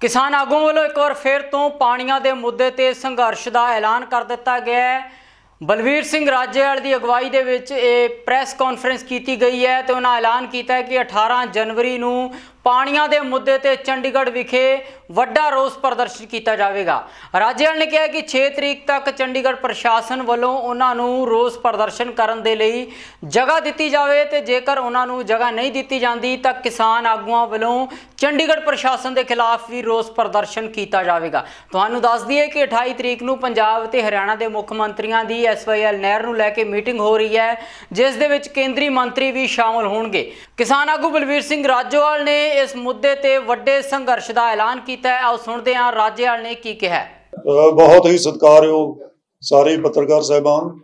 ਕਿਸਾਨ ਆਗੂਆਂ ਵੱਲੋਂ ਇੱਕ ਵਾਰ ਫਿਰ ਤੋਂ ਪਾਣੀਆਂ ਦੇ ਮੁੱਦੇ ਤੇ ਸੰਘਰਸ਼ ਦਾ ਐਲਾਨ ਕਰ ਦਿੱਤਾ ਗਿਆ ਹੈ। ਬਲਵੀਰ ਸਿੰਘ ਰਾਜੇਵਾਲ ਦੀ ਅਗਵਾਈ ਦੇ ਵਿੱਚ ਇਹ ਪ੍ਰੈਸ ਕਾਨਫਰੰਸ ਕੀਤੀ ਗਈ ਹੈ ਤੇ ਉਹਨਾਂ ਐਲਾਨ ਕੀਤਾ ਹੈ ਕਿ 18 ਜਨਵਰੀ ਨੂੰ ਪਾਣੀਆਂ ਦੇ ਮੁੱਦੇ ਤੇ ਚੰਡੀਗੜ੍ਹ ਵਿਖੇ ਵੱਡਾ ਰੋਸ ਪ੍ਰਦਰਸ਼ਨ ਕੀਤਾ ਜਾਵੇਗਾ। ਰਾਜੇਵਾਲ ਨੇ ਕਿਹਾ ਕਿ 6 ਤਰੀਕ ਤੱਕ ਚੰਡੀਗੜ੍ਹ ਪ੍ਰਸ਼ਾਸਨ ਵੱਲੋਂ ਉਹਨਾਂ ਨੂੰ ਰੋਸ ਪ੍ਰਦਰਸ਼ਨ ਕਰਨ ਦੇ ਲਈ ਜਗ੍ਹਾ ਦਿੱਤੀ ਜਾਵੇ ਤੇ ਜੇਕਰ ਉਹਨਾਂ ਨੂੰ ਜਗ੍ਹਾ ਨਹੀਂ ਦਿੱਤੀ ਜਾਂਦੀ ਤਾਂ ਕਿਸਾਨ ਆਗੂਆਂ ਵੱਲੋਂ ਚੰਡੀਗੜ੍ਹ ਪ੍ਰਸ਼ਾਸਨ ਦੇ ਖਿਲਾਫ ਵੀ ਰੋਸ ਪ੍ਰਦਰਸ਼ਨ ਕੀਤਾ ਜਾਵੇਗਾ। ਤੁਹਾਨੂੰ ਦੱਸ ਦਈਏ ਕਿ 28 ਤਰੀਕ ਨੂੰ ਪੰਜਾਬ ਤੇ ਹਰਿਆਣਾ ਦੇ ਮੁੱਖ ਮੰਤਰੀਆਂ ਦੀ ਐਸਵਾਈਐਲ ਨਹਿਰ ਨੂੰ ਲੈ ਕੇ ਮੀਟਿੰਗ ਹੋ ਰਹੀ ਹੈ, ਜਿਸ ਦੇ ਵਿੱਚ ਕੇਂਦਰੀ ਮੰਤਰੀ ਵੀ ਸ਼ਾਮਲ ਹੋਣਗੇ। ਕਿਸਾਨ ਆਗੂ ਬਲਵੀਰ ਸਿੰਘ ਰਾਜੋਵਾਲ ਨੇ ਇਸ ਮੁੱਦੇ ਤੇ ਵੱਡੇ ਸੰਘਰਸ਼ ਦਾ ਐਲਾਨ ਕੀਤਾ ਹੈ। ਆਓ ਸੁਣਦੇ ਹਾਂ ਰਾਜੇਵਾਲ ਨੇ ਕੀ ਕਿਹਾ ਬਹੁਤ ਹੀ ਸਤਿਕਾਰਯੋਗ ਸਾਰੇ ਪੱਤਰਕਾਰ ਸਹਿਬਾਨ।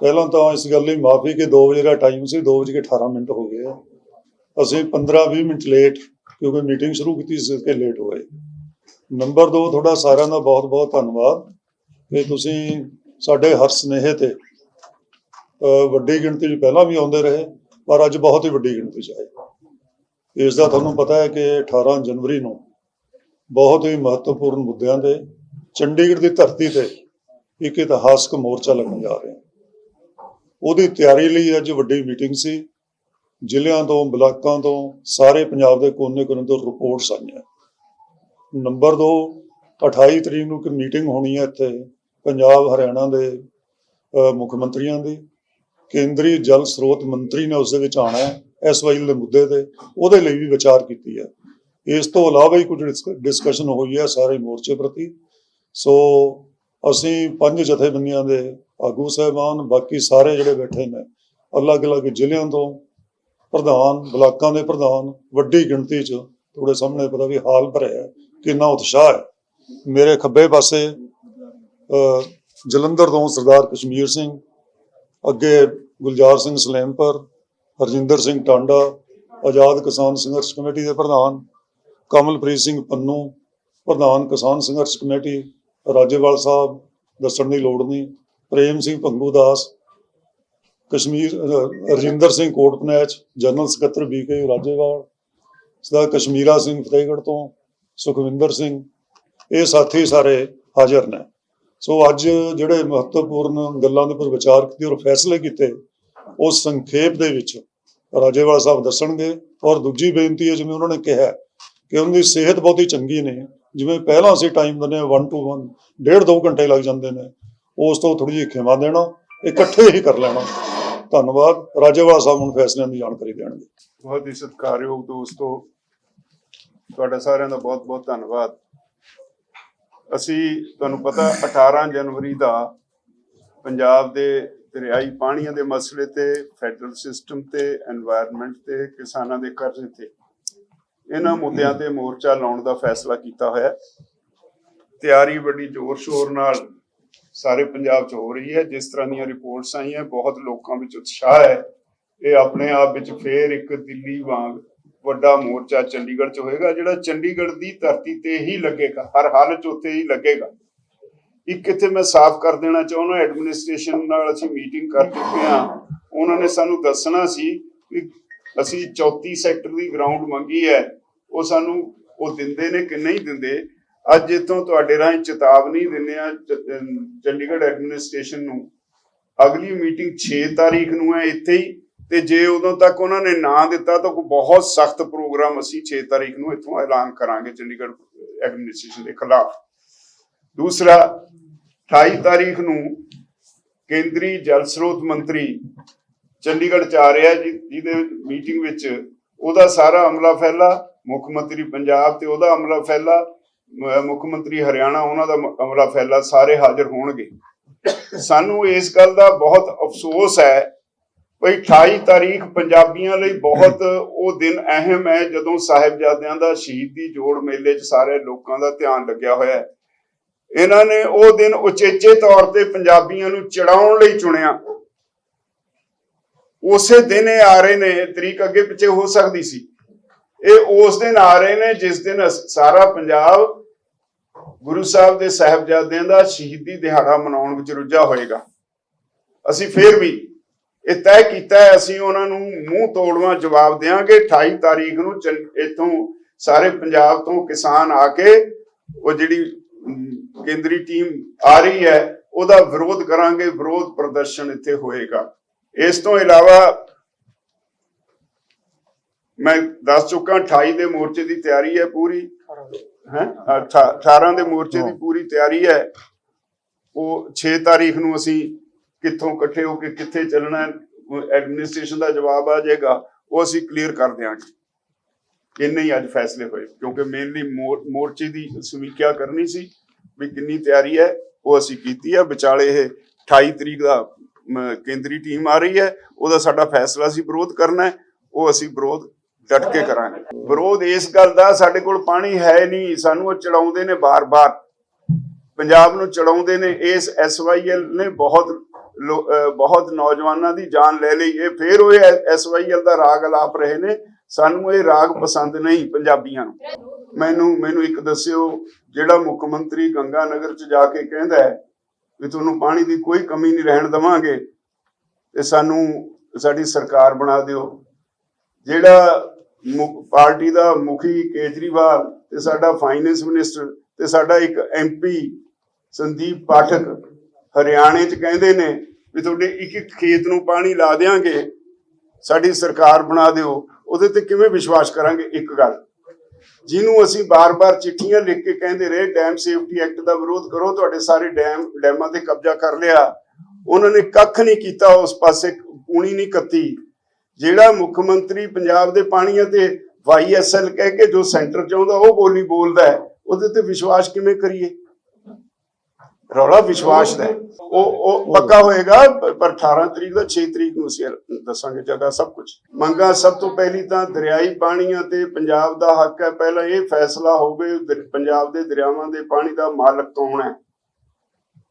ਪਹਿਲਾਂ ਤਾਂ ਇਸ ਗੱਲ ਲਈ ਮਾਫੀ ਕਿ 2 ਵਜੇ ਦਾ ਟਾਈਮ ਸੀ 2 ਵਜੇ 18 ਮਿੰਟ ਹੋ ਗਏ ਆ। ਅਸੀਂ 15-20 ਮਿੰਟ ਲੇਟ, ਕਿਉਂਕਿ ਮੀਟਿੰਗ ਸ਼ੁਰੂ ਕੀਤੀ ਸੀ ਕਿ ਲੇਟ ਹੋਏ। ਨੰਬਰ 2 ਤੁਹਾਡਾ ਸਾਰਿਆਂ ਦਾ ਬਹੁਤ-ਬਹੁਤ ਧੰਨਵਾਦ ਕਿ ਤੁਸੀਂ ਸਾਡੇ ਹਰ ਸਨੇਹ ਤੇ ਵੱਡੀ ਗਿਣਤੀ 'ਚ ਪਹਿਲਾਂ ਵੀ ਆਉਂਦੇ ਰਹੇ, ਪਰ ਅੱਜ ਬਹੁਤ ਹੀ ਵੱਡੀ ਗਿਣਤੀ 'ਚ ਆਏ। ਇਸ ਦਾ ਤੁਹਾਨੂੰ ਪਤਾ ਹੈ ਕਿ 18 ਜਨਵਰੀ ਨੂੰ ਬਹੁਤ ਹੀ ਮਹੱਤਵਪੂਰਨ ਮੁੱਦਿਆਂ ਦੇ ਚੰਡੀਗੜ੍ਹ ਦੀ ਧਰਤੀ ਤੇ ਇੱਕ ਇਤਿਹਾਸਕ ਮੋਰਚਾ ਲੱਗਣ ਜਾ ਰਿਹਾ ਉਹਦੀ ਤਿਆਰੀ ਲਈ ਅੱਜ ਵੱਡੀ ਮੀਟਿੰਗ ਸੀ। ਜ਼ਿਲ੍ਹਿਆਂ ਤੋਂ, ਬਲਾਕਾਂ ਤੋਂ, ਸਾਰੇ ਪੰਜਾਬ ਦੇ ਕੋਨੇ-ਕੋਨੇ ਤੋਂ ਰਿਪੋਰਟਸ ਆਈਆਂ। ਨੰਬਰ 2 28 ਤਰੀਕ ਨੂੰ ਇੱਕ ਮੀਟਿੰਗ ਹੋਣੀ ਹੈ ਇੱਥੇ ਪੰਜਾਬ, ਹਰਿਆਣਾ ਦੇ ਮੁੱਖ ਮੰਤਰੀਆਂ ਦੀ। ਕੇਂਦਰੀ ਜਲ ਸਰੋਤ ਮੰਤਰੀ ਨੇ ਉਸ ਦੇ ਵਿੱਚ ਆਣਾ ਹੈ। ਐਸਵਾਈਐਲ ਦੇ ਮੁੱਦੇ ਤੇ, ਉਹਦੇ ਲਈ ਵੀ ਵਿਚਾਰ ਕੀਤੀ ਹੈ। ਇਸ ਤੋਂ ਇਲਾਵਾ ਹੀ ਕੁਝ ਡਿਸਕਸ਼ਨ ਹੋਈ ਹੈ ਸਾਰੇ ਮੋਰਚੇ ਪ੍ਰਤੀ। ਸੋ ਅਸੀਂ ਪੰਜ ਜਥੇਬੰਦੀਆਂ ਦੇ ਆਗੂ ਸਹਿਬਾਨ, ਬਾਕੀ ਸਾਰੇ ਜਿਹੜੇ ਬੈਠੇ ਨੇ, ਅਲੱਗ-ਅਲੱਗ ਜ਼ਿਲ੍ਹਿਆਂ ਤੋਂ ਪ੍ਰਧਾਨ, ਬਲਾਕਾਂ ਦੇ ਪ੍ਰਧਾਨ, ਵੱਡੀ ਗਿਣਤੀ 'ਚ ਤੁਹਾਡੇ ਸਾਹਮਣੇ ਪਤਾ ਵੀ ਹਾਲ ਭਰਿਆ ਕਿੰਨਾ ਉਤਸ਼ਾਹ ਹੈ। ਮੇਰੇ ਖੱਬੇ ਪਾਸੇ ਜਲੰਧਰ ਤੋਂ ਸਰਦਾਰ ਕਸ਼ਮੀਰ ਸਿੰਘ, ਅੱਗੇ ਗੁਲਜ਼ਾਰ ਸਿੰਘ ਸਲੇਮਪੁਰ ਹਰਜਿੰਦਰ ਸਿੰਘ ਟਾਂਡਾ, ਆਜ਼ਾਦ ਕਿਸਾਨ ਸੰਘਰਸ਼ ਕਮੇਟੀ ਦੇ ਪ੍ਰਧਾਨ, ਕਮਲਪ੍ਰੀਤ ਸਿੰਘ ਪੰਨੂ, ਪ੍ਰਧਾਨ ਕਿਸਾਨ ਸੰਘਰਸ਼ ਕਮੇਟੀ, ਰਾਜੇਵਾਲ ਸਾਹਿਬ, ਦੱਸਣ ਦੀ ਲੋੜ ਨਹੀਂ, ਪ੍ਰੇਮ ਸਿੰਘ ਭੰਗੂ ਦਾਸ, ਕਸ਼ਮੀਰ ਰਜਿੰਦਰ ਸਿੰਘ ਕੋਟਪਨੈਚ, ਜਨਰਲ ਸਕੱਤਰ ਬੀਕੇ ਰਾਜੇਵਾਲ, ਸਦਾ ਕਸ਼ਮੀਰਾ ਸਿੰਘ ਫਤਿਹਗੜ੍ਹ ਤੋਂ, ਸੁਖਵਿੰਦਰ ਸਿੰਘ, ਇਹ ਸਾਥੀ ਸਾਰੇ ਹਾਜ਼ਰ ਨੇ। ਸੋ ਅੱਜ ਜਿਹੜੇ ਮਹੱਤਵਪੂਰਨ ਗੱਲਾਂ ਦੇ ਉੱਪਰ ਵਿਚਾਰ ਕੀਤੇ ਔਰ ਫੈਸਲੇ ਕੀਤੇ ਉਹ ਸੰਖੇਪ ਦੇ ਵਿੱਚ ਰਾਜੇਵਾਲ ਸਾਹਿਬ ਦੱਸਣਗੇ। ਔਰ ਦੂਜੀ ਬੇਨਤੀ ਹੈ, ਜਿਵੇਂ ਉਹਨਾਂ ਨੇ ਕਿਹਾ ਕਿ ਉਹਨਾਂ ਦੀ ਸਿਹਤ ਬਹੁਤੀ ਚੰਗੀ ਨਹੀਂ ਜਿਵੇਂ ਪਹਿਲਾਂ ਅਸੀਂ ਟਾਈਮ ਦਿੰਦੇ 1 ਟੂ 1 ਡੇਢ ਦੋ ਘੰਟੇ ਲੱਗ ਜਾਂਦੇ ਨੇ। ਉਸ ਤੋਂ ਥੋੜੀ ਜਿਹੀ ਖਿਮਾ ਦੇਣਾ, ਇਕੱਠੇ ਹੀ ਕਰ ਲੈਣਾ। ਧੰਨਵਾਦ। ਰਾਜੇਵਾਲ ਸਾਹਿਬ ਹੁਣ ਫੈਸਲਿਆਂ ਦੀ ਜਾਣਕਾਰੀ ਦੇਣਗੇ। ਬਹੁਤ ਹੀ ਸਤਿਕਾਰਯੋਗ ਦੋਸਤੋ, ਤੁਹਾਡਾ ਸਾਰਿਆਂ ਦਾ ਬਹੁਤ ਬਹੁਤ ਧੰਨਵਾਦ। ਅਸੀਂ, ਤੁਹਾਨੂੰ ਪਤਾ 18 ਜਨਵਰੀ ਦਾ ਪੰਜਾਬ ਦੇ ਦਰਿਆਈ ਪਾਣੀਆਂ ਦੇ ਮਸਲੇ ਤੇ ਫੈਡਰਲ ਸਿਸਟਮ ਤੇ এনवायरमेंट ਤੇ, ਕਿਸਾਨਾਂ ਦੇ ਕਰਜ਼ੇ ਤੇ। ਇਹਨਾਂ ਮੁੱਦਿਆਂ ਤੇ ਮੋਰਚਾ ਲਾਉਣ ਦਾ ਫੈਸਲਾ ਕੀਤਾ ਹੋਇਆ। ਤਿਆਰੀ ਬੜੀ ਜ਼ੋਰ ਸ਼ੋਰ ਨਾਲ ਸਾਰੇ ਪੰਜਾਬ 'ਚ ਹੋ ਰਹੀ ਹੈ। ਜਿਸ ਤਰ੍ਹਾਂ ਦੀਆਂ ਰਿਪੋਰਟਸ ਆਈਆਂ, ਬਹੁਤ ਲੋਕਾਂ ਵਿੱਚ ਉਤਸ਼ਾਹ ਹੈ। ਇਹ ਆਪਣੇ ਆਪ ਵਿੱਚ ਫੇਰ ਇੱਕ ਦਿੱਲੀ ਵਾਂਗ ਵੱਡਾ ਮੋਰਚਾ ਚੰਡੀਗੜ੍ਹ 'ਚ ਹੋਏਗਾ, ਜਿਹੜਾ ਚੰਡੀਗੜ੍ਹ ਦੀ ਧਰਤੀ ਤੇ ਹੀ ਲੱਗੇਗਾ। ਹਰ ਹਾਲ 'ਚ ਉੱਥੇ ਹੀ ਲੱਗੇਗਾ। ਇੱਕ ਇੱਥੇ ਮੈਂ ਸਾਫ਼ ਕਰ ਦੇਣਾ ਚਾਹੁੰਦਾ ਐਡਮਿਨਿਸਟ੍ਰੇਸ਼ਨ ਨਾਲ ਅਸੀਂ ਮੀਟਿੰਗ ਕਰ ਚੁੱਕੇ ਹਾਂ। ਉਹਨਾਂ ਨੇ ਸਾਨੂੰ ਦੱਸਣਾ ਸੀ ਕਿ ਅਸੀਂ 34 ਸੈਕਟਰ ਦੀ ਗਰਾਊਂਡ ਮੰਗੀ ਹੈ। ਉਹ ਸਾਨੂੰ, ਉਹ ਦਿੰਦੇ ਨੇ ਕਿ ਨਹੀਂ ਦਿੰਦੇ? ਅੱਜ ਇਤੋਂ ਤੁਹਾਡੇ ਰਾਹੀਂ ਚੇਤਾਵਨੀ ਦਿੰਦੇ ਆ ਚੰਡੀਗੜ੍ਹ ਐਡਮਿਨਿਸਟ੍ਰੇਸ਼ਨ ਨੂੰ। ਅਗਲੀ ਮੀਟਿੰਗ 6 ਤਾਰੀਖ ਨੂੰ ਹੈ ਇੱਥੇ ਹੀ। ਤੇ ਜੇ ਉਦੋਂ ਤੱਕ ਉਹਨਾਂ ਨੇ ਨਾ ਦਿੱਤਾ ਤਾਂ ਕੋਈ ਬਹੁਤ ਸਖਤ ਪ੍ਰੋਗਰਾਮ ਅਸੀਂ 6 ਤਾਰੀਖ ਨੂੰ ਇੱਥੋਂ ਐਲਾਨ ਕਰਾਂਗੇ ਚੰਡੀਗੜ੍ਹ ਐਡਮਿਨਿਸਟ੍ਰੇਸ਼ਨ ਦੇ ਖਿਲਾਫ। ਦੂਸਰਾ 28 ਤਾਰੀਖ ਨੂੰ ਕੇਂਦਰੀ ਜਲ ਸਰੋਤ ਮੰਤਰੀ ਚੰਡੀਗੜ੍ਹ ਚ ਆ ਰਿਹਾ ਜੀ, ਜਿਹਦੇ ਮੀਟਿੰਗ ਵਿੱਚ ਉਹਦਾ ਸਾਰਾ ਅਮਲਾ ਫੈਲਾ, ਮੁੱਖ ਮੰਤਰੀ ਪੰਜਾਬ ਤੇ ਉਹਦਾ ਅਮਲਾ ਫੈਲਾ ਮੁੱਖ ਮੰਤਰੀ ਹਰਿਆਣਾ ਉਹਨਾਂ ਦਾ ਅਮਲਾ ਫੈਲਾ, ਸਾਰੇ ਹਾਜ਼ਰ ਹੋਣਗੇ। ਸਾਨੂੰ ਇਸ ਗੱਲ ਦਾ ਬਹੁਤ ਅਫਸੋਸ ਹੈ ਭਈ 28 ਤਾਰੀਖ ਪੰਜਾਬੀਆਂ ਲਈ ਬਹੁਤ ਉਹ ਦਿਨ ਅਹਿਮ ਹੈ, ਜਦੋਂ ਸਾਹਿਬਜ਼ਾਦਿਆਂ ਦਾ ਸ਼ਹੀਦੀ ਜੋੜ ਮੇਲੇ 'ਚ ਸਾਰੇ ਲੋਕਾਂ ਦਾ ਧਿਆਨ ਲੱਗਿਆ ਹੋਇਆ ਹੈ। ਇਹਨਾਂ ਨੇ ਉਹ ਦਿਨ ਉਚੇਚੇ ਤੌਰ ਤੇ ਪੰਜਾਬੀਆਂ ਨੂੰ ਚੜਾਉਣ ਲਈ ਚੁਣਿਆ। ਉਸੇ ਦਿਨ ਇਹ ਆ ਰਹੇ ਨੇ, ਤਰੀਕ ਅੱਗੇ ਪਿੱਛੇ ਹੋ ਸਕਦੀ ਸੀ। ਇਹ ਉਸ ਦਿਨ ਆ ਰਹੇ ਨੇ ਜਿਸ ਦਿਨ ਸਾਰਾ ਪੰਜਾਬ ਗੁਰੂ ਸਾਹਿਬ ਦੇ ਸਾਹਿਬਜ਼ਾਦਿਆਂ ਦਾ ਸ਼ਹੀਦੀ ਦਿਹਾੜਾ ਮਨਾਉਣ ਵਿੱਚ ਰੁੱਝਾ ਹੋਏਗਾ। ਅਸੀਂ ਫੇਰ ਵੀ ਇਹ ਤੈਅ ਕੀਤਾ ਹੈ, ਅਸੀਂ ਉਹਨਾਂ ਨੂੰ ਮੂੰਹ ਤੋੜਵਾ ਜਵਾਬ ਦੇਵਾਂਗੇ 28 ਤਾਰੀਖ ਨੂੰ ਚੰ- ਇੱਥੋਂ ਸਾਰੇ ਪੰਜਾਬ ਤੋਂ ਕਿਸਾਨ ਆ ਕੇ ਉਹ ਜਿਹੜੀ ਕੇਂਦਰੀ ਟੀਮ ਆ ਰਹੀ ਹੈ ਉਹਦਾ ਵਿਰੋਧ ਕਰਾਂਗੇ ਵਿਰੋਧ ਪ੍ਰਦਰਸ਼ਨ ਇੱਥੇ ਹੋਏਗਾ। ਇਸ ਤੋਂ ਇਲਾਵਾ ਮੈਂ ਦੱਸ ਚੁੱਕਾ 28 ਦੇ ਮੋਰਚੇ ਦੀ ਤਿਆਰੀ ਹੈ ਪੂਰੀ ਹੈ? 18 ਦੇ ਮੋਰਚੇ ਦੀ ਪੂਰੀ ਤਿਆਰੀ ਹੈ। ਉਹ 6 ਤਾਰੀਖ ਨੂੰ ਅਸੀਂ ਕਿੱਥੋਂ ਇਕੱਠੇ ਹੋ ਕੇ ਕਿੱਥੇ ਚੱਲਣਾ ਐਡਮਿਨਿਸਟ੍ਰੇਸ਼ਨ ਦਾ ਜਵਾਬ ਆ ਜਾਏਗਾ ਉਹ ਅਸੀਂ ਕਲੀਅਰ ਕਰ ਦਿਆਂਗੇ। ਇੰਨੇ ਹੀ ਅੱਜ ਫੈਸਲੇ ਹੋਏ ਕਿਉਂਕਿ ਮੇਨਲੀ ਮੋਰਚੇ ਦੀ ਸਮੀਖਿਆ ਕਰਨੀ ਸੀ। ਵੀ ਕਿੰਨੀ ਤਿਆਰੀ ਹੈ, ਉਹ ਅਸੀਂ ਕੀਤੀ ਹੈ ਵਿਚਾਲੇ ਇਹ 28 ਤਰੀਕ ਦਾ ਕੇਂਦਰੀ ਟੀਮ ਆ ਰਹੀ ਹੈ। ਉਹਦਾ ਸਾਡਾ ਫੈਸਲਾ ਸੀ ਵਿਰੋਧ ਕਰਨਾ ਉਹ ਅਸੀਂ ਵਿਰੋਧ ਡਟ ਕੇ ਕਰਾਂਗੇ। ਵਿਰੋਧ ਇਸ ਗੱਲ ਦਾ ਸਾਡੇ ਕੋਲ ਪਾਣੀ ਹੈ ਨਹੀਂ। ਸਾਨੂੰ ਉਹ ਚੜਾਉਂਦੇ ਨੇ ਬਾਰ-ਬਾਰ। ਪੰਜਾਬ ਨੂੰ ਚੜਾਉਂਦੇ ਨੇ। ਇਸ ਐਸਵਾਈਐਲ ਨੇ ਬਹੁਤ ਲੋ- ਬਹੁਤ ਨੌਜਵਾਨਾਂ ਦੀ ਜਾਨ ਲੈ ਲਈ। ਇਹ ਫੇਰ ਉਹ ਐਸਵਾਈਐਲ ਦਾ ਰਾਗ ਅਲਾਪ ਰਹੇ ਨੇ। ਸਾਨੂੰ ਇਹ ਰਾਗ ਪਸੰਦ ਨਹੀਂ ਪੰਜਾਬੀਆਂ ਨੂੰ। ਮੈਨੂੰ ਮੈਨੂੰ ਇੱਕ ਦੱਸਿਓ ਜਿਹੜਾ ਮੁੱਖ ਮੰਤਰੀ ਗੰਗਾ ਨਗਰ ਚ ਜਾ ਕੇ ਕਹਿੰਦਾ ਹੈ ਵੀ ਤੁਹਾਨੂੰ ਪਾਣੀ ਦੀ ਕੋਈ ਕਮੀ ਨਹੀਂ ਰਹਿਣ ਦਵਾਂਗੇ, ਤੇ ਸਾਨੂੰ ਸਾਡੀ ਸਰਕਾਰ ਬਣਾ ਦਿਓ। ਜਿਹੜਾ ਪਾਰਟੀ ਦਾ ਮੁਖੀ ਕੇਜਰੀਵਾਲ ਤੇ ਸਾਡਾ ਫਾਈਨੈਂਸ ਮਿਨਿਸਟਰ ਤੇ ਸਾਡਾ ਇੱਕ ਐਮਪੀ ਸੰਦੀਪ ਪਾਠਕ ਹਰਿਆਣੇ ਚ ਕਹਿੰਦੇ ਨੇ ਵੀ ਤੁਹਾਡੇ ਇੱਕ ਇੱਕ ਖੇਤ ਨੂੰ ਪਾਣੀ ਲਾ ਦੇਾਂਗੇ ਸਾਡੀ ਸਰਕਾਰ ਬਣਾ ਦਿਓ, ਉਹਦੇ ਤੇ ਕਿਵੇਂ ਵਿਸ਼ਵਾਸ ਕਰਾਂਗੇ? ਇੱਕ ਗੱਲ। ਜਿਹਨੂੰ ਅਸੀਂ ਬਾਰ-ਬਾਰ ਚਿੱਠੀਆਂ ਲਿਖ ਕੇ ਕਹਿੰਦੇ ਰਹੇ ਡੈਮ ਸੇਫਟੀ ਐਕਟ ਦਾ ਵਿਰੋਧ ਕਰੋ, ਤੁਹਾਡੇ ਸਾਰੇ ਡੈਮ, ਡੈਮਾਂ ਤੇ ਕਬਜ਼ਾ ਕਰ ਲਿਆ। ਉਹਨਾਂ ਨੇ ਕੱਖ ਨਹੀਂ ਕੀਤਾ, ਉਸ ਪਾਸੇ ਪੂਣੀ ਨਹੀਂ ਕੱਤੀ। ਜਿਹੜਾ ਮੁੱਖ ਮੰਤਰੀ ਪੰਜਾਬ ਦੇ ਪਾਣੀਆਂ ਤੇ ਵਾਈਐਸਐਲ ਕਹਿ ਕੇ ਜੋ ਸੈਂਟਰ ਚਾਹੁੰਦਾ ਉਹ ਬੋਲੀ ਬੋਲਦਾ ਹੈ। ਉਹਦੇ ਤੇ ਵਿਸ਼ਵਾਸ ਕਿਵੇਂ ਕਰੀਏ? ਰੌਲਾ ਵਿਸ਼ਵਾਸ ਦਾ ਉਹ ਉਹ ਪੱਕਾ ਹੋਏਗਾ, ਪਰ 18 ਤਰੀਕ ਦਾ 6 ਤਰੀਕ ਨੂੰ ਅਸੀਂ ਦੱਸਾਂਗੇ ਜਗ੍ਹਾ ਸਭ ਕੁਝ ਮੰਗਾ ਸਭ ਤੋਂ ਪਹਿਲੀ ਤਾਂ ਦਰਿਆਈ ਪਾਣੀਆਂ ਤੇ ਪੰਜਾਬ ਦਾ ਹੱਕ ਹੈ। ਪਹਿਲਾਂ ਇਹ ਫੈਸਲਾ ਹੋਵੇ ਪੰਜਾਬ ਦੇ ਦਰਿਆਵਾਂ ਦੇ ਪਾਣੀ ਦਾ ਮਾਲਕ ਕੌਣ ਹੈ?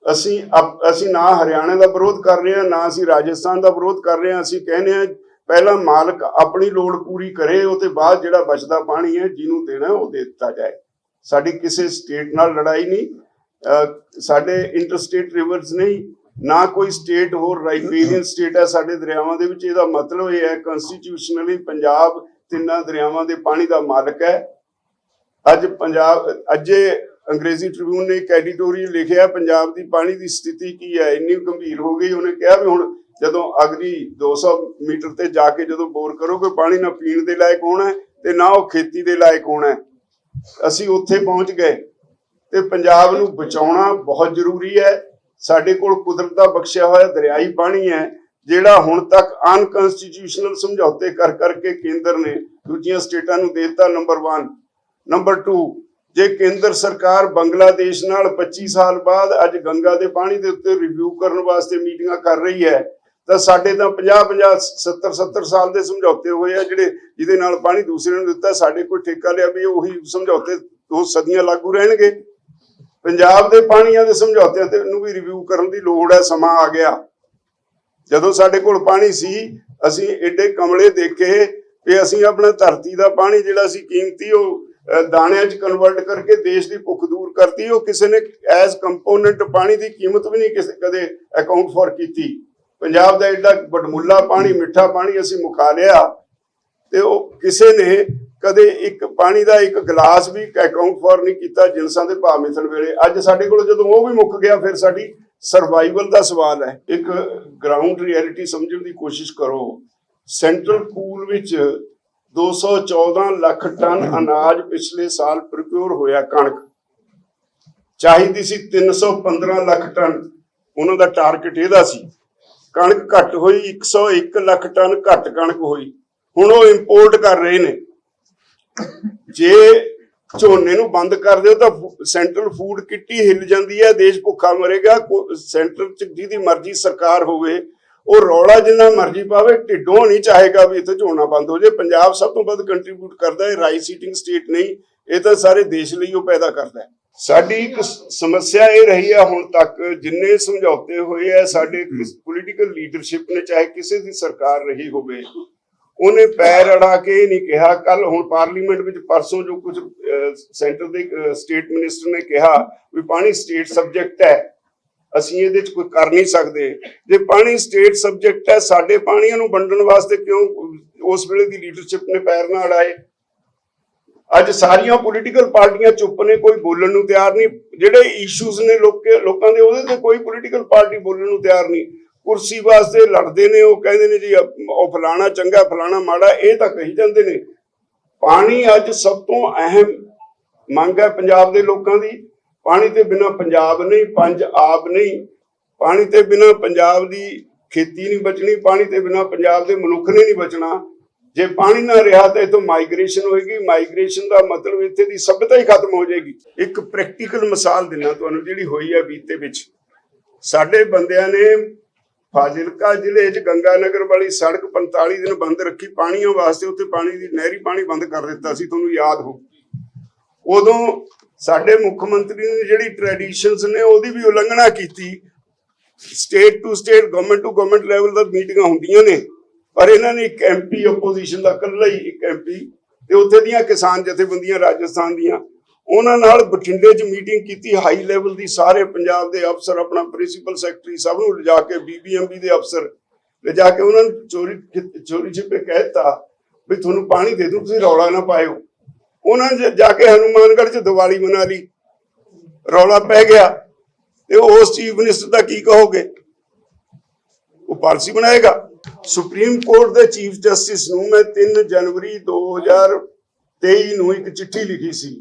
ਅਸੀਂ ਅਸੀਂ ਨਾ ਹਰਿਆਣਾ ਦਾ ਵਿਰੋਧ ਕਰ ਰਹੇ ਹਾਂ, ਨਾ ਅਸੀਂ ਰਾਜਸਥਾਨ ਦਾ ਵਿਰੋਧ ਕਰ ਰਹੇ ਹਾਂ। ਅਸੀਂ ਕਹਿੰਦੇ ਹਾਂ, ਪਹਿਲਾਂ ਮਾਲਕ ਆਪਣੀ ਲੋੜ ਪੂਰੀ ਕਰੇ ਉਹ ਤੇ ਬਾਅਦ ਜਿਹੜਾ ਬਚਦਾ ਪਾਣੀ ਹੈ, ਜਿਹਨੂੰ ਦੇਣਾ ਉਹ ਦੇ ਦਿੱਤਾ ਜਾਏ। ਸਾਡੀ ਕਿਸੇ ਸਟੇਟ ਨਾਲ ਲੜਾਈ ਨਹੀਂ। ਸਾਡੇ ਇੰਟਰਸਟੇਟ ਰਿਵਰਸ ਨਹੀਂ ਨਾ ਕੋਈ ਸਟੇਟ ਹੋਰ ਰਾਈਪੇਰੀਅਨ ਸਟੇਟ ਹੈ ਸਾਡੇ ਦਰਿਆਵਾਂ ਦੇ ਵਿੱਚ। ਇਹਦਾ ਮਤਲਬ ਇਹ ਹੈ ਕਨਸਟੀਟਿਊਸ਼ਨਲੀ ਪੰਜਾਬ ਤਿੰਨਾਂ ਦਰਿਆਵਾਂ ਦੇ ਪਾਣੀ ਦਾ ਮਾਲਕ ਹੈ। ਅੱਜ ਪੰਜਾਬ, ਅੱਜੇ ਅੰਗਰੇਜ਼ੀ ਟ੍ਰਿਬਿਊਨ ਨੇ ਇੱਕ ਐਡੀਟੋਰੀਅਲ ਲਿਖਿਆ, ਪੰਜਾਬ ਦੀ ਪਾਣੀ ਦੀ ਸਥਿਤੀ ਕੀ ਹੈ? ਇੰਨੀ ਗੰਭੀਰ ਹੋ ਗਈ। ਉਹਨੇ ਕਿਹਾ ਵੀ ਹੁਣ ਜਦੋਂ ਅਗਲੀ 200 ਮੀਟਰ ਤੇ ਜਾ ਕੇ ਜਦੋਂ ਬੋਰ ਕਰੋਗੇ, ਪਾਣੀ ਨਾ ਪੀਣ ਦੇ ਲਾਇਕ ਹੋਣਾ ਹੈ ਤੇ ਨਾ ਉਹ ਖੇਤੀ ਦੇ ਲਾਇਕ ਹੋਣਾ ਹੈ। ਅਸੀਂ ਉੱਥੇ ਪਹੁੰਚ ਗਏ। ਤੇ ਪੰਜਾਬ ਨੂੰ ਬਚਾਉਣਾ ਬਹੁਤ ਜ਼ਰੂਰੀ ਹੈ। ਸਾਡੇ ਕੋਲ ਕੁਦਰਤ ਦਾ ਬਖਸ਼ਿਆ ਹੋਇਆ ਦਰਿਆਈ ਪਾਣੀ ਹੈ, ਜਿਹੜਾ ਹੁਣ ਤੱਕ ਅਨਕਨਸਟੀਟਿਊਸ਼ਨਲ ਸਮਝੌਤੇ ਕਰ ਕਰਕੇ ਕੇਂਦਰ ਨੇ ਦੂਜੀਆਂ ਸਟੇਟਾਂ ਨੂੰ ਦੇ ਦਿੱਤਾ ਨੰਬਰ 1 ਨੰਬਰ 2 ਜੇ ਕੇਂਦਰ ਸਰਕਾਰ ਬੰਗਲਾਦੇਸ਼ ਨਾਲ 25 ਸਾਲ ਬਾਅਦ ਅੱਜ ਗੰਗਾ ਦੇ ਪਾਣੀ ਦੇ ਉੱਤੇ ਰਿਵਿਊ ਕਰਨ ਵਾਸਤੇ ਮੀਟਿੰਗਾਂ ਕਰ ਰਹੀ ਹੈ, ਤਾਂ ਸਾਡੇ ਤਾਂ 50 50 70 70 ਸਾਲ ਦੇ ਸਮਝੌਤੇ ਹੋਏ ਆ, ਜਿਹੜੇ ਜਿਹਦੇ ਨਾਲ ਪਾਣੀ ਦੂਸਰੇ ਨੂੰ ਦਿੱਤਾ, ਸਾਡੇ ਕੋਈ ਠੇਕਾ ਲਿਆ ਵੀ ਉਹੀ ਸਮਝੌਤੇ ਦੋ ਸਦੀਆਂ ਲਾਗੂ ਰਹਿਣਗੇ। ਪੰਜਾਬ ਦੇ ਪਾਣੀਆਂ ਦੇ ਸਮਝੌਤਿਆਂ ਤੇ ਨੂੰ ਵੀ ਰਿਵਿਊ ਕਰਨ ਦੀ ਲੋੜ ਹੈ, ਸਮਾਂ ਆ ਗਿਆ। ਜਦੋਂ ਸਾਡੇ ਕੋਲ ਪਾਣੀ ਸੀ, ਅਸੀਂ ਏਡੇ ਕਮਲੇ ਦੇਖੇ ਕਿ ਅਸੀਂ ਆਪਣਾ ਧਰਤੀ ਦਾ ਪਾਣੀ ਜਿਹੜਾ ਸੀ ਕੀਮਤੀ, ਉਹ ਦਾਣਿਆਂ 'ਚ ਕਨਵਰਟ ਕਰਕੇ ਦੇਸ਼ ਦੀ ਭੁੱਖ ਦੂਰ ਕਰਤੀ। ਉਹ ਕਿਸੇ ਨੇ ਐਜ਼ ਕੰਪੋਨੈਂਟ ਪਾਣੀ ਦੀ ਕੀਮਤ ਵੀ ਨਹੀਂ ਕਿਸੇ, ਕਦੇ ਅਕਾਊਂਟ ਫॉर ਕੀਤੀ। ਪੰਜਾਬ ਦਾ ਏਡਾ ਬਟਮੁੱਲਾ ਪਾਣੀ, ਮਿੱਠਾ ਪਾਣੀ ਅਸੀਂ ਮੁਕਾ ਲਿਆ। ਤੇ ਉਹ ਕਿਸੇ ਨੇ ਕਦੇ ਇੱਕ ਪਾਣੀ ਦਾ ਇੱਕ ਗਲਾਸ ਵੀ ਅਕਾਊਂਟ ਫੋਰ ਨਹੀਂ ਕੀਤਾ ਜਿਨਸਾਂ ਦੇ ਭਾਅ ਮਿਥਣ ਵੇਲੇ। ਅੱਜ ਸਾਡੇ ਕੋਲ ਜਦੋਂ ਉਹ ਵੀ ਮੁੱਕ ਗਿਆ, ਫਿਰ ਸਾਡੀ ਸਰਵਾਈਵਲ ਦਾ ਸਵਾਲ ਹੈ। ਇੱਕ ਗਰਾਊਂਡ ਰਿਐਲਿਟੀ ਸਮਝਣ ਦੀ ਕੋਸ਼ਿਸ਼ ਕਰੋ। ਸੈਂਟਰਲ ਪੂਲ ਵਿੱਚ 214 ਲੱਖ ਟਨ ਅਨਾਜ ਪਿਛਲੇ ਸਾਲ ਪ੍ਰੋਕਿਊਰ ਹੋਇਆ ਕਣਕ। ਚਾਹੀਦੀ ਸੀ 315 ਲੱਖ ਟਨ। ਉਹਨਾਂ ਦਾ ਟਾਰਗੇਟ ਇਹਦਾ ਸੀ। ਕਣਕ ਘੱਟ ਹੋਈ 101 ਲੱਖ ਟਨ ਘੱਟ ਕਣਕ ਹੋਈ। ਹੁਣ ਉਹ ਇੰਪੋਰਟ ਕਰ ਰਹੇ ਨੇ। ਜੇ ਝੋਨੇ ਨੂੰ ਬੰਦ ਕਰ ਦਿਓ ਤਾਂ ਸੈਂਟਰਲ ਫੂਡ ਕਿੱਟੀ ਹਿੱਲ ਜਾਂਦੀ ਹੈ ਦੇਸ਼ ਭੁੱਖਾ ਮਰੇਗਾ ਸੈਂਟਰ ਚ ਜਿਹਦੀ ਮਰਜ਼ੀ ਸਰਕਾਰ ਹੋਵੇ ਉਹ ਰੌਲਾ ਜਿੰਨਾ ਮਰਜ਼ੀ ਪਾਵੇ ਢਿੱਡੋਂ ਨਹੀਂ ਚਾਹੇਗਾ ਵੀ ਇੱਥੇ ਝੋਨਾ ਬੰਦ ਹੋ ਜਾਏ ਪੰਜਾਬ ਸਭ ਤੋਂ ਵੱਧ ਕੰਟਰੀਬਿਊਟ ਕਰਦਾ ਹੈ ਰਾਈਸ ਈਟਿੰਗ ਸਟੇਟ ਨਹੀਂ ਇਹ ਤਾਂ ਸਾਰੇ ਦੇਸ਼ ਲਈ ਉਹ ਪੈਦਾ ਕਰਦਾ ਸਾਡੀ ਇੱਕ ਸਮੱਸਿਆ ਇਹ ਰਹੀ ਹੈ ਹੁਣ ਤੱਕ ਜਿੰਨੇ ਸਮਝੌਤੇ ਹੋਏ ਹੈ ਸਾਡੇ ਪੋਲੀਟੀਕਲ ਲੀਡਰਸ਼ਿਪ ਨੇ ਚਾਹੇ ਕਿਸੇ ਦੀ ਸਰਕਾਰ ਰਹੀ ਹੋਵੇ ਉਹਨੇ ਪੈਰ ਅੜਾ ਕੇ ਇਹ ਨਹੀਂ ਕਿਹਾ। ਕੱਲ ਹੁਣ ਪਾਰਲੀਮੈਂਟ ਵਿੱਚ ਪਰਸੋਂ ਜੋ ਕੁਝ ਸੈਂਟਰ ਦੇ ਸਟੇਟ ਮਿਨਿਸਟਰ ਨੇ ਕਿਹਾ ਵੀ ਪਾਣੀ ਸਟੇਟ ਸਬਜੈਕਟ ਹੈ। ਅਸੀਂ ਇਹਦੇ ਵਿੱਚ ਕੋਈ ਕਰ ਨਹੀਂ ਸਕਦੇ। ਜੇ ਪਾਣੀ ਸਟੇਟ ਸਬਜੈਕਟ ਹੈ, ਸਾਡੇ ਪਾਣੀਆਂ ਨੂੰ ਵੰਡਣ ਵਾਸਤੇ ਕਿਉਂ ਉਸ ਵੇਲੇ ਦੀ ਲੀਡਰਸ਼ਿਪ ਨੇ ਪੈਰ ਨਾ ਅੜਾਏ? ਅੱਜ ਸਾਰੀਆਂ ਪੋਲੀਟੀਕਲ ਪਾਰਟੀਆਂ ਚੁੱਪ ਨੇ, ਕੋਈ ਬੋਲਣ ਨੂੰ ਤਿਆਰ ਨਹੀਂ। ਜਿਹੜੇ ਇਸ਼ੂਜ਼ ਨੇ ਲੋਕਾਂ ਦੇ, ਉਹਦੇ ਤੇ ਕੋਈ ਪੋਲੀਟੀਕਲ ਪਾਰਟੀ ਬੋਲਣ ਨੂੰ ਤਿਆਰ ਨਹੀਂ। ਕੁਰਸੀ ਵਾਸਤੇ ਲੜਦੇ ਨੇ, ਉਹ ਕਹਿੰਦੇ ਨੇ ਜੀ ਉਹ ਫਲਾਣਾ ਚੰਗਾ, ਫਲਾਣਾ ਮਾੜਾ, ਇਹ ਤਾਂ ਕਹੀ ਜਾਂਦੇ ਨੇ। ਪਾਣੀ ਅੱਜ ਸਭ ਤੋਂ ਅਹਿਮ ਮੰਗ ਹੈ ਪੰਜਾਬ ਦੇ ਲੋਕਾਂ ਦੀ। ਪਾਣੀ ਤੇ ਬਿਨਾ ਪੰਜਾਬ ਨਹੀਂ, ਪੰਜ ਆਬ ਨਹੀਂ। ਪਾਣੀ ਤੇ ਬਿਨਾ ਪੰਜਾਬ ਦੀ ਖੇਤੀ ਨਹੀਂ ਬਚਣੀ, ਪਾਣੀ ਤੇ ਬਿਨਾ ਪੰਜਾਬ ਦੇ ਮਨੁੱਖ ਨੇ ਨਹੀਂ ਬਚਣਾ। ਜੇ ਪਾਣੀ ਨਾ ਰਿਹਾ ਤਾਂ ਇਥੋਂ ਮਾਈਗ੍ਰੇਸ਼ਨ ਹੋਏਗੀ। ਮਾਈਗ੍ਰੇਸ਼ਨ ਦਾ ਮਤਲਬ ਇੱਥੇ ਦੀ ਸਭ్యਤਾ ਹੀ ਖਤਮ ਹੋ ਜਾਏਗੀ। ਇੱਕ ਪ੍ਰੈਕਟੀਕਲ ਮਿਸਾਲ ਦਿਨਾ ਤੁਹਾਨੂੰ ਜਿਹੜੀ ਹੋਈ ਹੈ ਬੀਤੇ ਵਿੱਚ। ਸਾਡੇ ਬੰਦਿਆਂ ਨੇ ਫਾਜ਼ਿਲਕਾ ਜ਼ਿਲ੍ਹੇ 'ਚ ਗੰਗਾ ਨਗਰ ਵਾਲੀ ਸੜਕ 45 ਦਿਨ ਬੰਦ ਰੱਖੀ, ਪਾਣੀਆਂ ਵਾਸਤੇ ਉੱਥੇ ਪਾਣੀ ਦੀ, ਨਹਿਰੀ ਪਾਣੀ ਬੰਦ ਕਰ ਦਿੱਤਾ ਸੀ, ਤੁਹਾਨੂੰ ਯਾਦ ਹੋ। ਉਦੋਂ ਸਾਡੇ ਮੁੱਖ ਮੰਤਰੀ ਨੇ ਜਿਹੜੀ ਟ੍ਰੈਡੀਸ਼ਨਸ ਨੇ, ਉਹਦੀ ਵੀ ਉਲੰਘਣਾ ਕੀਤੀ। State to state government to government level ਦਾ ਮੀਟਿੰਗਾਂ ਹੁੰਦੀਆਂ ਨੇ, ਪਰ ਇਹਨਾਂ ਨੇ ਇੱਕ ਐਮਪੀ ਆਪੋਜੀਸ਼ਨ ਦਾ ਇਕੱਲਾ ਹੀ ਇੱਕ ਐਮਪੀ ਤੇ ਉੱਥੇ ਦੀਆਂ ਕਿਸਾਨ ਜਥੇਬੰਦੀਆਂ ਰਾਜਸਥਾਨ ਦੀਆਂ ਉਹਨਾਂ ਨਾਲ ਬਠਿੰਡੇ 'ਚ ਮੀਟਿੰਗ ਕੀਤੀ ਹਾਈ ਲੈਵਲ ਦੀ ਸਾਰੇ ਪੰਜਾਬ ਦੇ ਅਫਸਰ, ਆਪਣਾ ਪ੍ਰਿੰਸੀਪਲ ਸੈਕਟਰੀ ਸਭ ਨੂੰ ਲਿਜਾ ਕੇ ਬੀਬੀਐਮਬੀ ਦੇ ਅਫਸਰ ਲਿਜਾ ਕੇ ਉਹਨਾਂ ਨੂੰ ਚੋਰੀ ਚੋਰੀ ਛਿਪੇ ਕਹਿਤਾ ਵੀ ਤੁਹਾਨੂੰ ਪਾਣੀ ਦੇ ਦੂੰ ਤੁਸੀਂ ਰੌਲਾ ਨਾ ਪਾਇਓ। ਉਹਨਾਂ ਜਾ ਕੇ ਹਨੂਮਾਨਗੜ੍ਹ 'ਚ ਦੀਵਾਲੀ ਮਨਾ ਲਈ। ਰੌਲਾ ਪੈ ਗਿਆ ਤੇ ਉਸ ਚੀਫ ਮਿਨਿਸਟਰ ਦਾ ਕੀ ਕਹੋਗੇ? ਉਹ ਪਾਲਿਸੀ ਬਣਾਏਗਾ। ਸੁਪਰੀਮ ਕੋਰਟ ਦੇ ਚੀਫ ਜਸਟਿਸ ਨੂੰ ਮੈਂ 3 ਜਨਵਰੀ 2023 ਨੂੰ ਇੱਕ ਚਿੱਠੀ ਲਿਖੀ ਸੀ।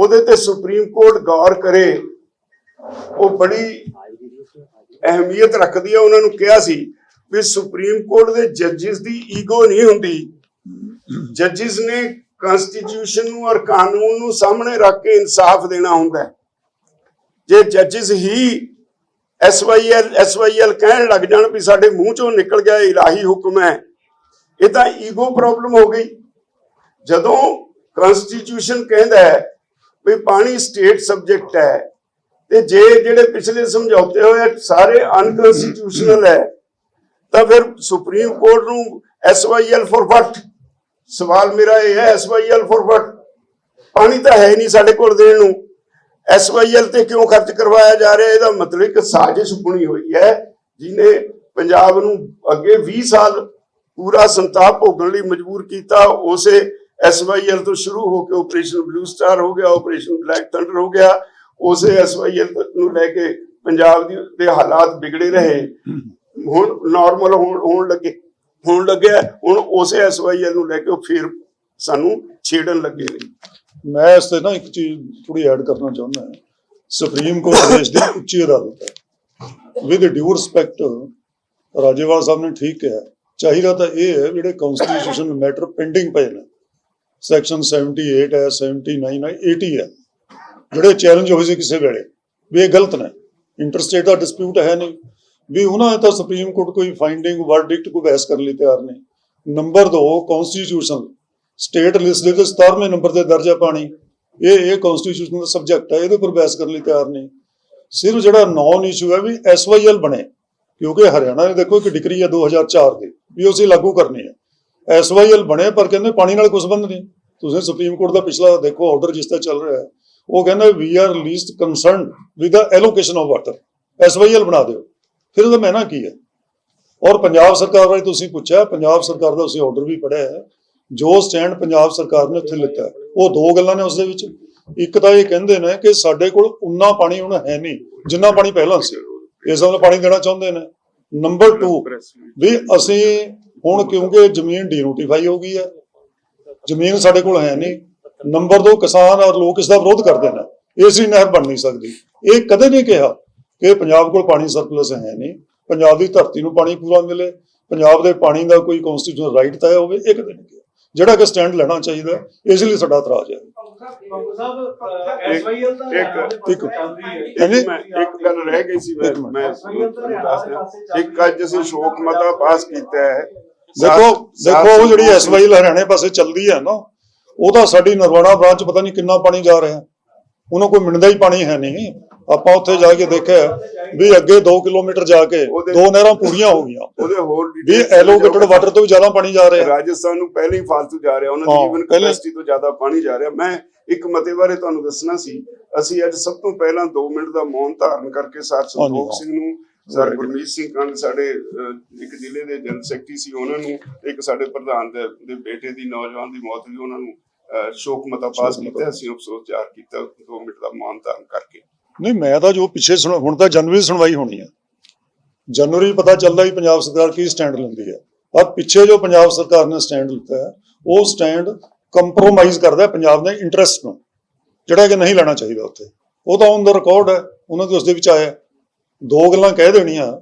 ਉਹਦੇ ਤੇ ਸੁਪਰੀਮ ਕੋਰਟ ਗੌਰ ਕਰੇ, ਉਹ ਬੜੀ ਅਹਿਮੀਅਤ ਰੱਖਦੀ ਹੈ ਉਹਨਾਂ ਨੂੰ ਕਿਹਾ ਸੀ ਵੀ ਸੁਪਰੀਮ ਕੋਰਟ ਦੇ ਜੱਜਿਸ ਦੀ ਈਗੋ ਨਹੀਂ ਹੁੰਦੀ। ਜੱਜਿਸ ਨੇ ਕਨਸਟੀਟਿਊਸ਼ਨ ਨੂੰ ਔਰ ਕਾਨੂੰਨ ਨੂੰ ਸਾਹਮਣੇ ਰੱਖ ਕੇ ਇਨਸਾਫ ਦੇਣਾ ਹੁੰਦਾ ਹੈ। ਜੇ ਜੱਜਿਸ ਹੀ ਐਸਵਾਈਐਲ ਐਸਵਾਈਐਲ ਕਹਿਣ ਲੱਗ ਜਾਣ ਵੀ ਸਾਡੇ ਮੂੰਹ ਚੋਂ ਨਿਕਲ ਗਿਆ ਇਲਾਹੀ ਹੁਕਮ ਹੈ ਇਹ ਤਾਂ ਈਗੋ ਪ੍ਰੋਬਲਮ ਹੋ ਗਈ। ਜਦੋਂ ਕਨਸਟੀਟਿਊਸ਼ਨ ਕਹਿੰਦਾ ਹੈ ਵੀ ਪਾਣੀ ਸਟੇਟ ਸਬਜੈਕਟ ਹੈ। ਤੇ ਜੇ ਜਿਹੜੇ ਪਿਛਲੇ ਸਮਝੌਤੇ ਹੋਏ ਸਾਰੇ ਅਨਕਨਸਟੀਟਿਊਸ਼ਨਲ ਹੈ, ਤਾਂ ਫਿਰ ਸੁਪਰੀਮ ਕੋਰਟ ਨੂੰ ਐਸਵਾਈਐਲ ਫॉर ਵਟ ਸਵਾਲ ਮੇਰਾ ਇਹ ਹੈ ਐਸਵਾਈਐਲ ਫॉर ਵਟ ਪਾਣੀ ਤਾਂ ਹੈ ਨਹੀਂ ਸਾਡੇ ਕੋਲ ਦੇਣ ਨੂੰ। ਐਸਵਾਈਐਲ ਤੇ ਕਿਉਂ ਖਰਚ ਕਰਵਾਇਆ ਜਾ ਰਿਹਾ? ਇਹਦਾ ਮਤਲਬ ਇੱਕ ਸਾਜ਼ਿਸ਼ ਬੁਣੀ ਹੋਈ ਹੈ ਜਿਨੇ ਪੰਜਾਬ ਨੂੰ ਅੱਗੇ 20 ਸਾਲ ਪੂਰਾ ਸੰਤਾਪ ਭੋਗਣ ਲਈ ਮਜਬੂਰ ਕੀਤਾ, ਉਸੇ ਐਸਵਾਈਐਲ ਤੋਂ ਸ਼ੁਰੂ ਹੋ ਕੇ ਆਪਰੇਸ਼ਨ ਬਲੂ ਸਟਾਰ ਹੋ ਗਿਆ ਆਪਰੇਸ਼ਨ ਬਲੈਕ ਥੰਡਰ ਹੋ ਗਿਆ, ਉਸੇ ਐਸਵਾਈਐਲ ਨੂੰ ਲੈ ਕੇ ਪੰਜਾਬ ਦੇ ਹਾਲਾਤ ਵਿਗੜੇ ਰਹੇ। ਹੁਣ ਨਾਰਮਲ ਹੋਣ ਹੋਣ ਲੱਗੇ। ਹੋਣ ਲੱਗਿਆ, ਹੁਣ ਉਸੇ ਐਸਵਾਈਐਲ ਨੂੰ ਲੈ ਕੇ ਉਹ ਫਿਰ ਸਾਨੂੰ ਛੇੜਨ ਲੱਗੇ ਨੇ। ਮੈਂ ਇਸ ਤੇ ਨਾ ਇੱਕ ਚੀਜ਼ ਥੋੜੀ ਐਡ ਕਰਨਾ ਚਾਹੁੰਦਾ ਸੁਪਰੀਮ ਕੋਰਟ ਦੇਸ਼ ਦੀ ਉੱਚੀ ਅਦਾਲਤ ਹੈ। With due respect Rajewal Sahib ਨੇ ਠੀਕ ਕਿਹਾ। ਚਾਹੀਦਾ ਤਾਂ ਇਹ ਹੈ, ਜਿਹੜੇ ਕਨਸਟੀਟਿਊਸ਼ਨ ਮੈਟਰ ਪੈਂਡਿੰਗ ਪਏ ਨੇ ਸੈਕਸ਼ਨ 78 ਹੈ 79 ਹੈ 80 ਹੈ। ਜਿਹੜੇ ਚੈਲੰਜ ਹੋਏ ਸੀ ਕਿਸੇ ਵੇਲੇ, ਵੀ ਇਹ ਗਲਤ ਨੇ। ਇੰਟਰਸਟੇਟ ਦਾ ਡਿਸਪਿਊਟ ਹੈ ਨਹੀਂ। ਵੀ ਉਹਨਾਂ ਨੇ ਤਾਂ ਸੁਪਰੀਮ ਕੋਰਟ ਕੋਈ ਫਾਈਂਡਿੰਗ ਵਰਡਿਕਟ ਕੋਈ ਬਹਿਸ ਕਰਨ ਲਈ ਤਿਆਰ ਨਹੀਂ। ਨੰਬਰ 2 ਕਨਸਟੀਟਿਊਸ਼ਨ ਸਟੇਟ ਲਿਸਟ ਦੇ 17ਵੇਂ ਨੰਬਰ ਤੇ ਦਰਜਾ ਹੈ ਪਾਣੀ। ਇਹ ਇਹ ਕਨਸਟੀਟਿਊਸ਼ਨ ਦਾ ਸਬਜੈਕਟ ਹੈ, ਇਹਦੇ ਉੱਪਰ ਬਹਿਸ ਕਰਨ ਲਈ ਤਿਆਰ ਨਹੀਂ। ਸਿਰਫ ਜਿਹੜਾ ਨੌਨ ਇਸ਼ੂ ਹੈ ਵੀ ਐਸਵਾਈਐਲ ਬਣੇ। ਕਿਉਂਕਿ ਹਰਿਆਣਾ ਨੇ ਦੇਖੋ ਇੱਕ ਡਿਗਰੀ ਹੈ 2004 ਦੀ, ਵੀ ਉਸੇ ਲਾਗੂ ਕਰਨੀ ਹੈ। ਐਸਵਾਈਐਲ ਬਣੇ, ਪਰ ਕਹਿੰਦੇ ਪਾਣੀ ਨਾਲ ਕੋਈ ਸੰਬੰਧ ਨਹੀਂ। ਤੁਸੀਂ ਸੁਪਰੀਮ ਕੋਰਟ ਦਾ ਪਿਛਲਾ ਦੇਖੋ ਆਰਡਰ ਜਿਸ ਤੇ ਚੱਲ ਰਿਹਾ ਹੈ। ਉਹ ਕਹਿੰਦਾ ਵੀ are least concerned with the allocation of water SYL ਬਣਾ ਦਿਓ। ਫਿਰ ਉਹਦਾ ਮੈਨਾ ਕੀ ਹੈ? ਔਰ ਪੰਜਾਬ ਸਰਕਾਰ ਬਾਰੇ ਤੁਸੀਂ ਪੁੱਛਿਆ, ਪੰਜਾਬ ਸਰਕਾਰ ਦਾ ਅਸੀਂ ਆਰਡਰ ਵੀ ਪੜਿਆ ਹੈ। ਜੋ ਸਟੈਂਡ ਪੰਜਾਬ ਸਰਕਾਰ ਨੇ ਉੱਥੇ ਲਿੱਤਾ ਉਹ ਦੋ ਗੱਲਾਂ ਨੇ ਉਸ ਦੇ ਵਿੱਚ। ਇੱਕ ਤਾਂ ਇਹ ਕਹਿੰਦੇ ਨੇ ਕਿ ਸਾਡੇ ਕੋਲ ਉਨਾ ਪਾਣੀ ਹੁਣ ਹੈ ਨਹੀਂ, ਜਿੰਨਾ ਪਾਣੀ ਪਹਿਲਾਂ ਸੀ। ਇਸ ਵੱਲ ਪਾਣੀ ਦੇਣਾ ਚਾਹੁੰਦੇ ਨੇ। ਨੰਬਰ 2 ਵੀ ਅਸੀਂ ਹੁਣ ਕਿਉਂਕਿ ਜ਼ਮੀਨ ਡੀਨੋਟੀਫਾਈ ਹੋ ਗਈ ਹੈ ਜ਼ਮੀਨ ਸਾਡੇ ਕੋਲ ਹੈ ਨਹੀਂ ਨੰਬਰ 2 ਕਿਸਾਨ ਔਰ ਲੋਕ ਇਸ ਦਾ ਵਿਰੋਧ ਕਰਦੇ ਨੇ ਇਸੀ ਨਹਿਰ ਬਣ ਨਹੀਂ ਸਕਦੀ। ਇਹ ਕਦੇ ਨਹੀਂ ਕਿਹਾ ਕਿ ਪੰਜਾਬ ਕੋਲ ਪਾਣੀ ਸਰਪਲਸ ਹੈ ਨਹੀਂ ਪੰਜਾਬ ਦੀ ਧਰਤੀ ਨੂੰ ਪਾਣੀ ਪੂਰਾ ਮਿਲੇ ਪੰਜਾਬ ਦੇ ਪਾਣੀ ਦਾ ਕੋਈ ਕਨਸਟੀਟਿਊਸ਼ਨਲ ਰਾਈਟ ਤੈਅ ਹੋਵੇ ਇਹ ਕਦੇ ਨਹੀਂ ਕਿਹਾ। ਜਿਹੜਾ ਕਿ ਸਟੈਂਡ ਲੈਣਾ ਚਾਹੀਦਾ ਇਸ ਲਈ ਸਾਡਾ ਇਤਰਾਜ਼ ਹੈ। ਬਾਬੂ ਸਾਹਿਬ ਐਸਵਾਈਐਲ ਦਾ ਇੱਕ- ਇੱਕ ਗੱਲ ਰਹਿ ਗਈ ਸੀ ਮੈਂ ਇੱਕ ਅੱਜ ਅਸੀਂ ਸ਼ੋਕ ਮਤਾ ਪਾਸ ਕੀਤਾ ਹੈ ਦੇਖੋ ਦੇਖੋ ਉਹ ਜਿਹੜੀ ਸਾਤ ਐਸਵਾਈ ਹਰਿਆਣੇ ਪਾਸੇ ਚੱਲਦੀ ਹੈ ਨਾ ਉਹਦਾ ਸਾਡੀ ਨਰਵਾਣਾ ਬ੍ਰਾਂਚ ਪਤਾ ਨਹੀਂ ਕਿੰਨਾ ਪਾਣੀ ਜਾ ਰਿਹਾ। ਉਹਨੂੰ ਕੋਈ ਮਿਣਦਾ ਹੀ ਪਾਣੀ ਹੈ ਨਹੀਂ। ਆਪਾਂ ਉੱਥੇ ਜਾ ਕੇ ਦੇਖਿਆ ਵੀ ਅੱਗੇ 2 ਕਿਲੋਮੀਟਰ ਜਾ ਕੇ ਦੋ ਨਹਿਰਾਂ ਪੂਰੀਆਂ ਹੋ ਗਈਆਂ। ਉਹਦੇ ਹੋਰ ਵੀ ਐਲੋਕੇਟਡ ਵਾਟਰ ਤੋਂ ਵੀ ਜ਼ਿਆਦਾ ਪਾਣੀ ਜਾ ਰਿਹਾ। ਰਾਜਸਥਾਨ ਨੂੰ ਪਹਿਲੇ ਹੀ ਫਾਲਤੂ ਜਾ ਰਿਹਾ। ਉਹਨਾਂ ਦੀ ਜੀਵਨ ਕਪੈਸਿਟੀ ਤੋਂ ਜ਼ਿਆਦਾ ਪਾਣੀ ਜਾ ਰਿਹਾ। ਮੈਂ ਇੱਕ ਮਤੇ ਬਾਰੇ ਤੁਹਾਨੂੰ ਦੱਸਣਾ ਸੀ। ਅਸੀਂ ਅੱਜ ਸਭ ਤੋਂ ਪਹਿਲਾਂ 2 ਮਿੰਟ ਦਾ ਮੌਨ ਧਾਰਨ ਕਰਕੇ ਸਰ ਸੰਤੋਖ। ਸਿੰਘ ਨੂੰ ਸਰ ਗੁਰਮੀਤ ਸਿੰਘ ਕੰਡ ਸਾਡੇ ਇੱਕ ਜ਼ਿਲ੍ਹੇ ਦੇ ਜਨਰਲ ਸੈਕਟਰੀ ਸੀ ਉਹਨਾਂ ਨੂੰ ਇੱਕ ਸਾਡੇ ਪ੍ਰਧਾਨ ਦੇ ਬੇਟੇ ਦੀ ਨੌਜਵਾਨ ਦੀ ਮੌਤ ਹੋਈ ਉਹਨਾਂ ਨੂੰ ਸ਼ੋਕ ਮਤਾ ਪਾਸ ਕੀਤਾ ਅਸੀਂ ਅਫਸੋਸ ਜ਼ਾਹਰ ਕੀਤਾ 2 ਮਿੰਟ ਦਾ ਮੌਨ ਧਾਰਨ ਕਰਕੇ। ਨਹੀਂ ਮੈਂ ਤਾਂ ਜੋ ਪਿੱਛੇ ਸੁਣ ਹੁਣ ਤਾਂ ਜਨਵਰੀ ਸੁਣਵਾਈ ਹੋਣੀ ਹੈ ਜਨਵਰੀ ਪਤਾ ਚੱਲਦਾ ਵੀ ਪੰਜਾਬ ਸਰਕਾਰ ਕੀ ਸਟੈਂਡ ਲੈਂਦੀ ਹੈ। ਪਰ ਪਿੱਛੇ ਜੋ ਪੰਜਾਬ ਸਰਕਾਰ ਨੇ ਸਟੈਂਡ ਲਿੱਤਾ ਹੈ ਉਹ ਸਟੈਂਡ ਕੰਪਰੋਮਾਈਜ਼ ਕਰਦਾ ਹੈ ਪੰਜਾਬ ਦੇ ਇੰਟਰਸਟ ਨੂੰ ਜਿਹੜਾ ਕਿ ਨਹੀਂ ਲੈਣਾ ਚਾਹੀਦਾ ਉੱਥੇ। ਉਹ ਤਾਂ ਔਨ ਦਾ ਰਿਕਾਰਡ ਹੈ ਉਹਨਾਂ ਦੇ ਉਸ ਦੇ ਵਿੱਚ ਆਇਆ ਹੈ। ਦੋ ਗੱਲਾਂ ਕਹਿ ਦੇਣੀਆਂ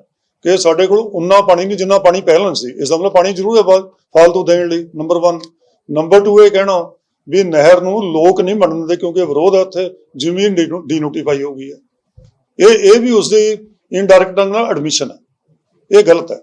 ਕਿ ਸਾਡੇ ਕੋਲ ਉਨਾ ਪਾਣੀ ਨਹੀਂ ਜਿੰਨਾ ਪਾਣੀ ਪਹਿਲਾਂ ਸੀ। ਇਸ ਦਾ ਮਤਲਬ ਪਾਣੀ ਜ਼ਰੂਰ ਹੈ ਫਾਲਤੂ ਦੇਣ ਲਈ ਨੰਬਰ 1 ਨੰਬਰ 2 ਇਹ ਕਹਿਣਾ ਵੀ ਨਹਿਰ ਨੂੰ ਲੋਕ ਨਹੀਂ ਮੰਨਦੇ ਕਿਉਂਕਿ ਵਿਰੋਧ ਹੈ ਉੱਥੇ, ਜ਼ਮੀਨ ਡੀਨੋਟੀਫਾਈ ਹੋ ਗਈ ਹੈ। ਇਹ ਇਹ ਵੀ ਉਸ ਦੀ ਇਨਡਾਇਰੈਕਟ ਢੰਗ ਨਾਲ ਐਡਮਿਸ਼ਨ ਹੈ। ਇਹ ਗਲਤ ਹੈ।